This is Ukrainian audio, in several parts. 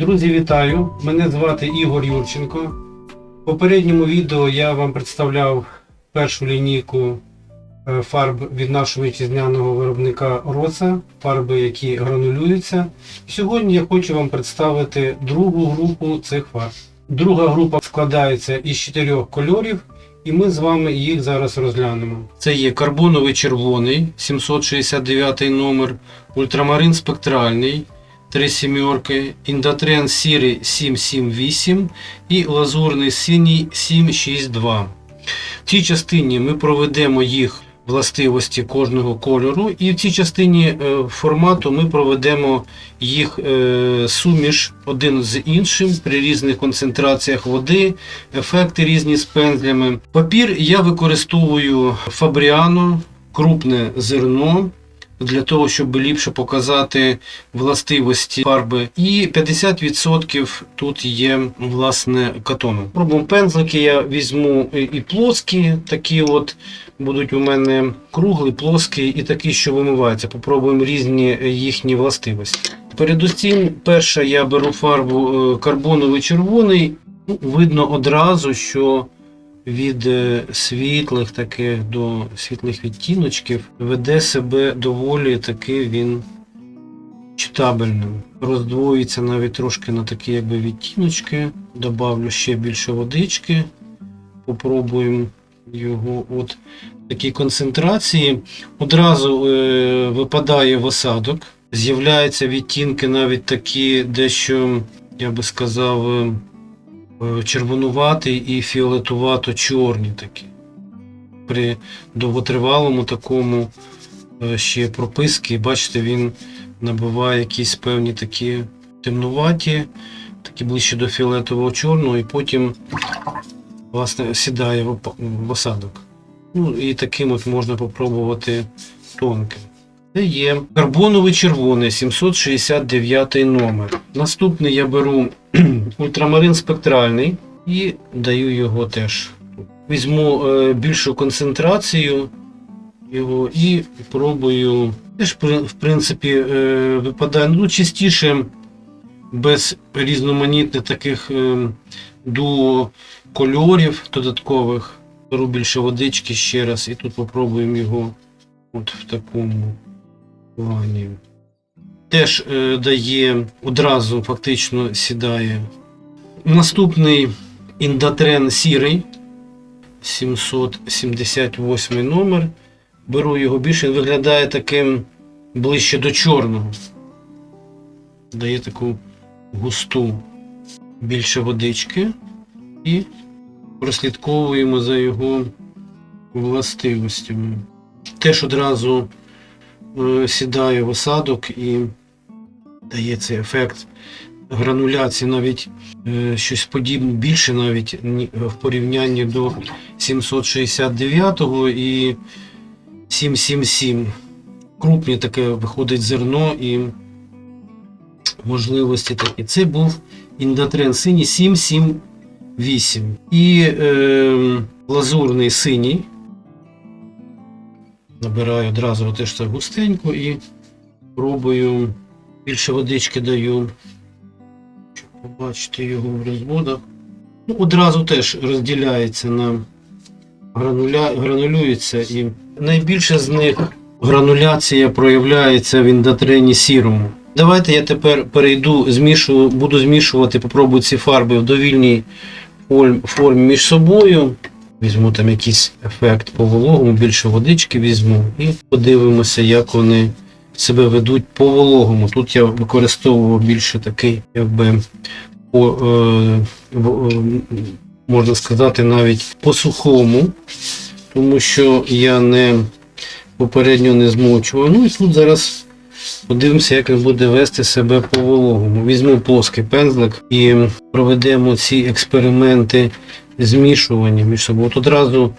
Друзі, вітаю! Мене звати Ігор Юрченко. В попередньому відео я вам представляв першу лінійку е, фарб від нашого вітчизняного виробника Роса, фарби, які гранулюються. Сьогодні я хочу вам представити другу групу цих фарб. Друга група складається із чотирьох кольорів, і ми з вами їх зараз розглянемо. Це є карбоновий червоний, 769 номер, ультрамарин спектральний, три сімерки, індотрен сірий 778 і лазурний синій 762. В цій частині ми проведемо їх властивості кожного кольору, і в цій частині е, формату ми проведемо їх е, суміш один з іншим при різних концентраціях води, ефекти різні з пензлями. Папір я використовую Фабріано, крупне зерно для того, щоб ліпше показати властивості фарби. І 50% тут є власне катону. Пробуємо пензлики, я візьму і і плоскі, такі от будуть у мене круглі, плоскі і такі, що вимиваються. Попробуємо різні їхні властивості. Передусім, перша я беру фарбу е, карбоновий червоний. Ну, видно одразу, що від е, світлих таких до світлих відтіночків веде себе доволі таки він читабельним. Роздвоїться навіть трошки на такі якби відтіночки. Добавлю ще більше водички. Попробуємо його от такій концентрації. Одразу е, випадає в осадок. З'являються відтінки навіть такі, дещо, я би сказав, е, червонуватий і фіолетувато-чорні такі. При довготривалому такому е, ще прописки, бачите, він набиває якісь певні такі темнуваті, такі ближче до фіолетового чорного, і потім власне сідає в осадок. Ну і таким от можна попробувати тонким. Це є карбоновий червоний 769 номер. Наступний я беру ультрамарин спектральний і даю його теж. Візьму е, більшу концентрацію його і пробую. Теж, в принципі, е, випадає ну, частіше без різноманітних таких е, дуо кольорів додаткових. Беру більше водички ще раз і тут попробуємо його от в такому плані. Теж е, дає одразу фактично сідає. Наступний індотрен сірий 778 номер. Беру його більше, він виглядає таким ближче до чорного. Дає таку густу більше водички і прослідковуємо за його властивостями. Теж одразу сідає в осадок і дає цей ефект грануляції, навіть е, щось подібне більше навіть в порівнянні до 769 і 777. Крупні таке виходить зерно і можливості такі. Це був індотрен синій 778. І е, лазурний синій. Набираю одразу теж це густенько і пробую більше водички даю, щоб побачити його в розводах. Ну, одразу теж розділяється на грануля... гранулюється і найбільше з них грануляція проявляється в індотрені сірому. Давайте я тепер перейду, змішу, буду змішувати, попробую ці фарби в довільній формі між собою. Візьму там якийсь ефект по вологому, більше водички візьму і подивимося, як вони себе ведуть по вологому. Тут я використовував більше такий, якби по, е, е, можна сказати, навіть по сухому, тому що я не попередньо не змочував. Ну і тут зараз подивимося, як він буде вести себе по вологому. Візьму плоский пензлик і проведемо ці експерименти змішування між собою. От одразу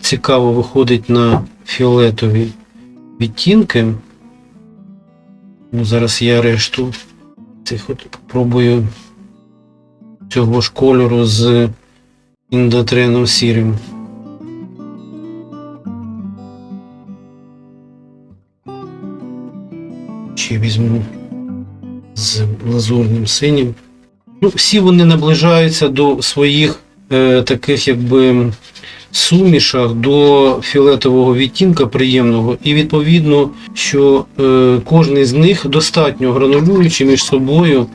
цікаво виходить на фіолетові відтінки. Ну, зараз я решту цих от пробую цього ж кольору з індотреном сірим. Ще візьму з лазурним синім. Ну, всі вони наближаються до своїх таких якби сумішах до фіолетового відтінка приємного, і відповідно, що е, кожен з них достатньо гранулюючи між собою.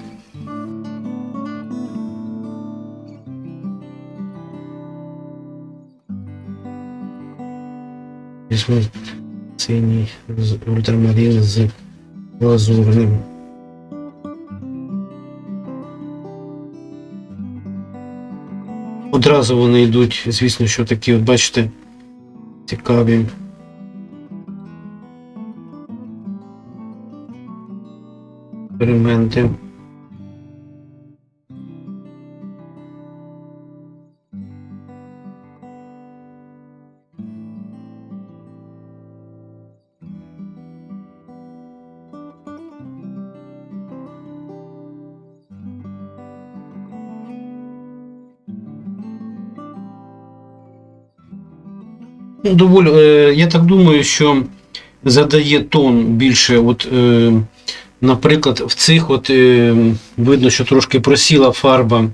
Візьму синій ультрамарин з лазурним. Одразу вони йдуть, звісно, що такі, от бачите, цікаві. Експерименти. Доволі, е, я так думаю, що задає тон більше, от, е, наприклад, в цих от е, видно, що трошки просіла фарба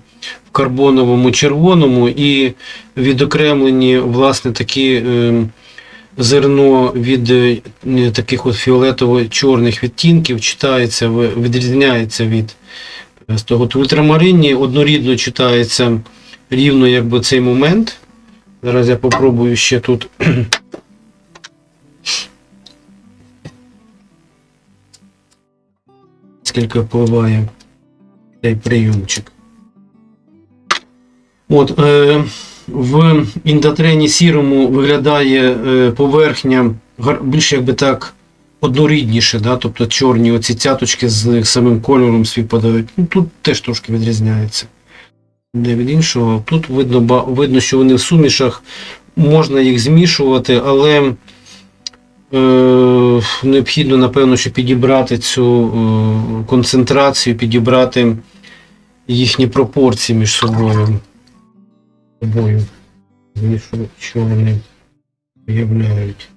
в карбоновому червоному і відокремлені власне такі зерно від таких от фіолетово-чорних відтінків читається, відрізняється від того. В ультрамарині однорідно читається рівно якби цей момент. Зараз я попробую ще тут. Скільки впливає цей прийомчик. От, е, в індотрені сірому виглядає е, поверхня більш якби так однорідніше, да? тобто чорні оці цяточки з самим кольором співпадають. Ну, тут теж трошки відрізняється не від іншого. Тут видно, видно, що вони в сумішах, можна їх змішувати, але е, необхідно, напевно, що підібрати цю е, концентрацію, підібрати їхні пропорції між собою. собою. Що вони виявляють.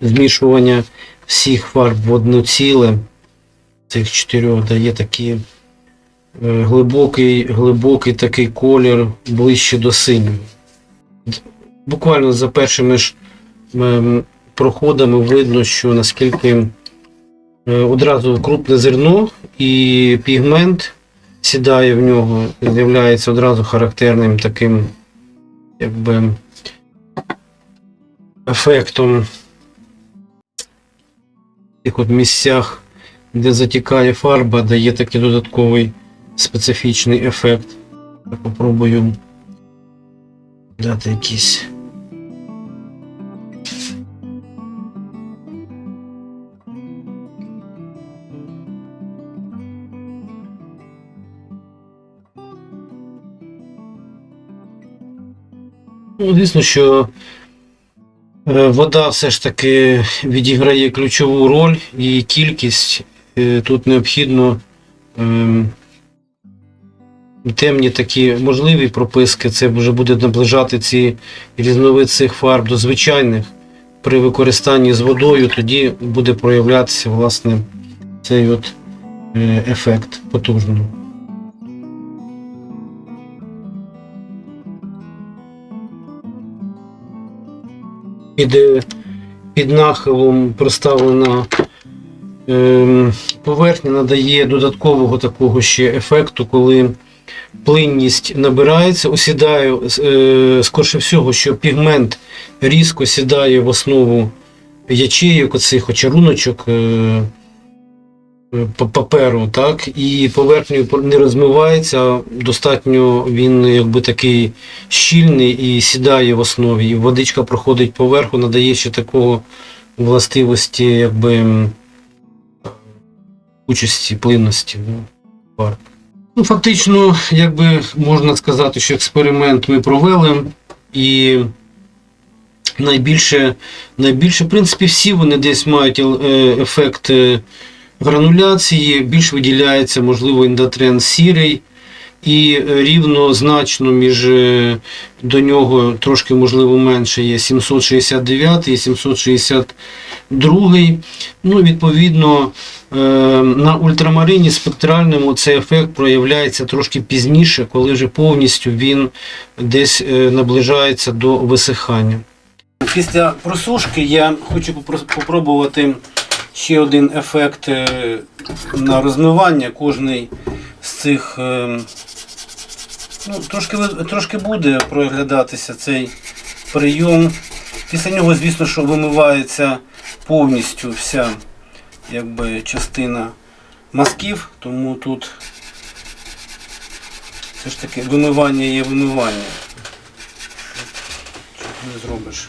Змішування всіх фарб в одно ціле цих чотирьох дає такі глибокий, глибокий такий колір ближче до синього. Буквально за першими ж проходами видно, що наскільки е, одразу крупне зерно і пігмент сідає в нього, з'являється одразу характерним таким якби ефектом в тих от місцях, де затікає фарба, дає такий додатковий специфічний ефект. Я попробую дати якийсь. Ну, звісно, що е, вода все ж таки відіграє ключову роль і кількість е, тут необхідно ем, темні такі можливі прописки, це вже буде наближати ці різновид цих фарб до звичайних. При використанні з водою тоді буде проявлятися власне цей от е, ефект потужний. Під, е, під нахилом проставлена ем, поверхня надає додаткового такого ще ефекту, коли плинність набирається, осідає, е, скорше всього, що пігмент різко сідає в основу ячеїк, оцих очаруночок е, е, паперу, так, і поверхнею не розмивається, достатньо він якби такий щільний і сідає в основі. І водичка проходить поверху, надає ще такого властивості, якби участі, плинності. Ну. Ну, фактично, якби можна сказати, що експеримент ми провели, і найбільше, найбільше, в принципі, всі вони десь мають е, ефект е, грануляції, більш виділяється, можливо, індотрен сірий, І е, рівно значно між е, до нього трошки можливо менше є 769 і 762. Ну, відповідно, е, на ультрамарині спектральному цей ефект проявляється трошки пізніше, коли вже повністю він десь наближається до висихання. Після просушки я хочу попробувати ще один ефект на розмивання. Кожний з цих е, ну, трошки, трошки буде проглядатися цей прийом. Після нього, звісно, що вимивається повністю вся якби, частина мазків, тому тут все ж таки вимивання є вимивання. Чого не зробиш.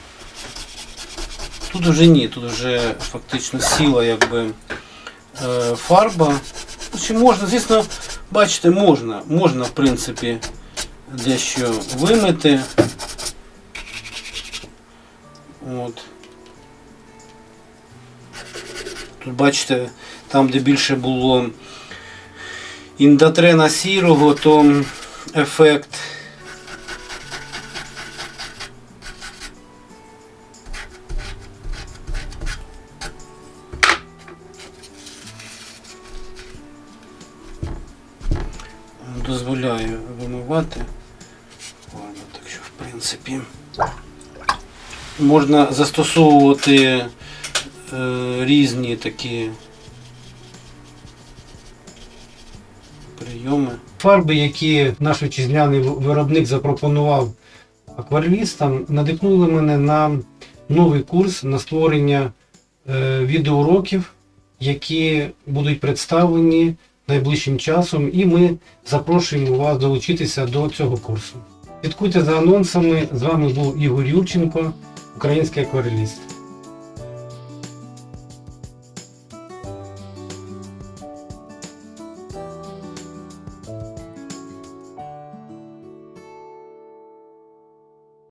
Тут вже ні, тут вже фактично сіла якби е, фарба. Чи можна, звісно, бачите, можна, можна в принципі дещо вимити. От. Тут бачите, там, де більше було індотрена сірого, то ефект можна застосовувати е, різні такі прийоми. Фарби, які наш вітчизняний виробник запропонував акварелістам, надихнули мене на новий курс на створення е, відеоуроків, які будуть представлені найближчим часом, і ми запрошуємо вас долучитися до цього курсу. Слідкуйте за анонсами. З вами був Ігор Юрченко, український аквареліст.